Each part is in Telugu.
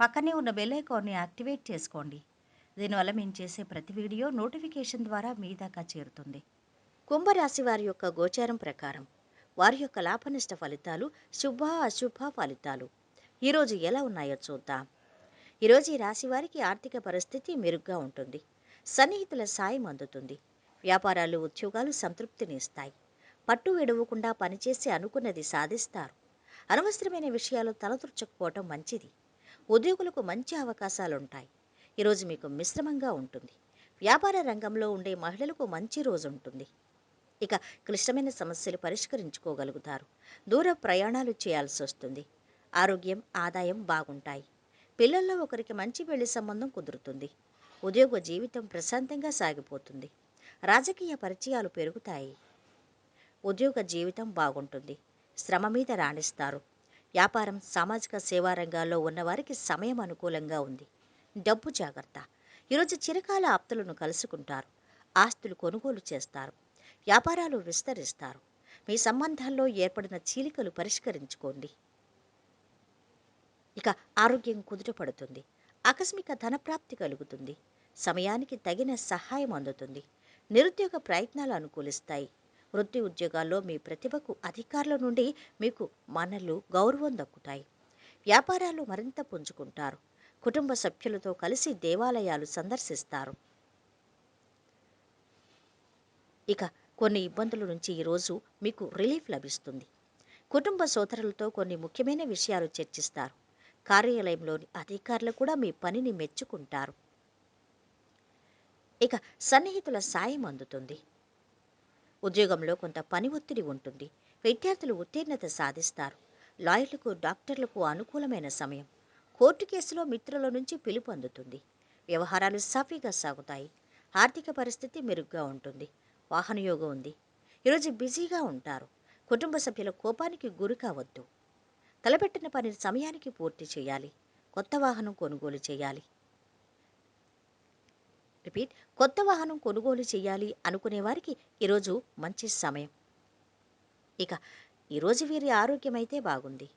పక్కనే ఉన్న బెల్ ఐకాన్ని యాక్టివేట్ చేసుకోండి. దీనివల్ల మేము చేసే ప్రతి వీడియో నోటిఫికేషన్ ద్వారా మీ దాకా చేరుతుంది. కుంభరాశి వారి యొక్క గోచారం ప్రకారం వారి యొక్క లాభనష్ట ఫలితాలు శుభ అశుభ ఫలితాలు. ఈరోజు ఎలా ఉన్నాయో చూద్దాం. ఈరోజు ఈ రాశి వారికి ఆర్థిక పరిస్థితి మెరుగ్గా ఉంటుంది. సన్నిహితుల సాయం అందుతుంది. వ్యాపారాలు ఉద్యోగాలు సంతృప్తిని ఇస్తాయి. పట్టు విడవకుండా పనిచేసి అనుకున్నది సాధిస్తారు. అనవసరమైన విషయాలు తలదూర్చకపోవటం మంచిది. ఉద్యోగులకు మంచి అవకాశాలుంటాయి. ఈరోజు మీకు మిశ్రమంగా ఉంటుంది. వ్యాపార రంగంలో ఉండే మహిళలకు మంచి రోజు ఉంటుంది. ఇక క్లిష్టమైన సమస్యలు పరిష్కరించుకోగలుగుతారు. దూర ప్రయాణాలు చేయాల్సి వస్తుంది. ఆరోగ్యం ఆదాయం బాగుంటాయి. పిల్లల్లో ఒకరికి మంచి పెళ్ళి సంబంధం కుదురుతుంది. ఉద్యోగ జీవితం ప్రశాంతంగా సాగిపోతుంది. రాజకీయ పరిచయాలు పెరుగుతాయి. ఉద్యోగ జీవితం బాగుంటుంది. శ్రమ మీద రాణిస్తారు. వ్యాపారం సామాజిక సేవా రంగాల్లో ఉన్నవారికి సమయం అనుకూలంగా ఉంది. డబ్బు జాగ్రత్త. ఈరోజు చిరకాల ఆప్తులను కలుసుకుంటారు. ఆస్తులు కొనుగోలు చేస్తారు. వ్యాపారాలు విస్తరిస్తారు. మీ సంబంధాల్లో ఏర్పడిన చీలికలు పరిష్కరించుకోండి. ఇక ఆరోగ్యం కుదుటపడుతుంది. ఆకస్మిక ధనప్రాప్తి కలుగుతుంది. సమయానికి తగిన సహాయం అందుతుంది. నిరుద్యోగ ప్రయత్నాలు అనుకూలిస్తాయి. వృత్తి ఉద్యోగాల్లో మీ ప్రతిభకు అధికారుల నుండి మీకు మనలు గౌరవం దక్కుతాయి. వ్యాపారాలు మరింత పుంజుకుంటారు. కుటుంబ సభ్యులతో కలిసి దేవాలయాలు సందర్శిస్తారు. ఇక కొన్ని ఇబ్బందుల నుంచి ఈరోజు మీకు రిలీఫ్ లభిస్తుంది. కుటుంబ సోదరులతో కొన్ని ముఖ్యమైన విషయాలు చర్చిస్తారు. కార్యాలయంలోని అధికారులు కూడా మీ పనిని మెచ్చుకుంటారు. ఇక సన్నిహితుల సాయం అందుతుంది. ఉద్యోగంలో కొంత పని ఒత్తిడి ఉంటుంది. విద్యార్థులు ఉత్తీర్ణత సాధిస్తారు. లాయర్లకు డాక్టర్లకు అనుకూలమైన సమయం. కోర్టు కేసులో మిత్రుల నుంచి పిలుపు అందుతుంది. వ్యవహారాలు సాఫీగా సాగుతాయి. ఆర్థిక పరిస్థితి మెరుగ్గా ఉంటుంది. వాహనయోగం ఉంది. ఈరోజు బిజీగా ఉంటారు. కుటుంబ సభ్యుల కోపానికి గురి కావద్దు. తలపెట్టిన పని సమయానికి పూర్తి చేయాలి. కొత్త వాహనం కొనుగోలు చేయాలి. రిపీట్ కొత్త వాహనం కొనుగోలు చేయాలి అనుకునే వారికి ఈరోజు మంచి సమయం. ఇక ఈరోజు వీరి ఆరోగ్యం అయితే బాగుంది.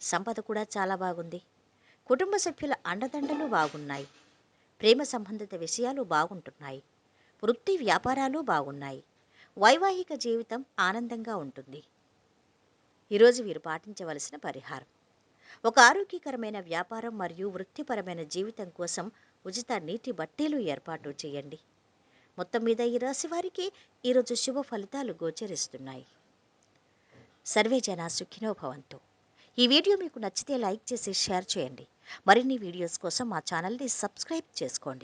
సంపద కూడా చాలా బాగుంది. కుటుంబ సభ్యుల అండదండలు బాగున్నాయి. ప్రేమ సంబంధిత విషయాలు బాగుంటున్నాయి. వృత్తి వ్యాపారాలు బాగున్నాయి. వైవాహిక జీవితం ఆనందంగా ఉంటుంది. ఈరోజు వీరు పాటించవలసిన పరిహారం. ఒక ఆరోగ్యకరమైన వ్యాపారం మరియు వృత్తిపరమైన జీవితం కోసం ఉచిత నీటి బట్టీలు ఏర్పాటు చేయండి. మొత్తం మీద ఈ రాశి వారికి ఈరోజు శుభ ఫలితాలు గోచరిస్తున్నాయి. సర్వే జన సుఖినో భవంతు ఈ వీడియో మీకు నచ్చితే లైక్ చేసి షేర్ చేయండి. మరిన్ని వీడియోస్ కోసం మా ఛానల్ని సబ్స్క్రైబ్ చేసుకోండి.